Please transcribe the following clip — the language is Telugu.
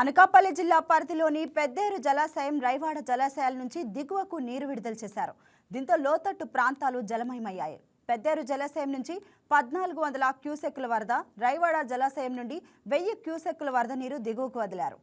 అనకాపల్లి జిల్లా పరిధిలోని పెద్దేరు జలాశయం రైవాడ జలాశయాల నుంచి దిగువకు నీరు విడుదల చేశారు. దీంతో లోతట్టు ప్రాంతాలు జలమయమయ్యాయి. పెద్దేరు జలాశయం నుంచి పద్నాలుగు వందల క్యూసెక్కుల వరద రైవాడ జలాశయం నుండి వెయ్యి క్యూసెక్కుల వరద నీరు దిగువకు వదిలారు.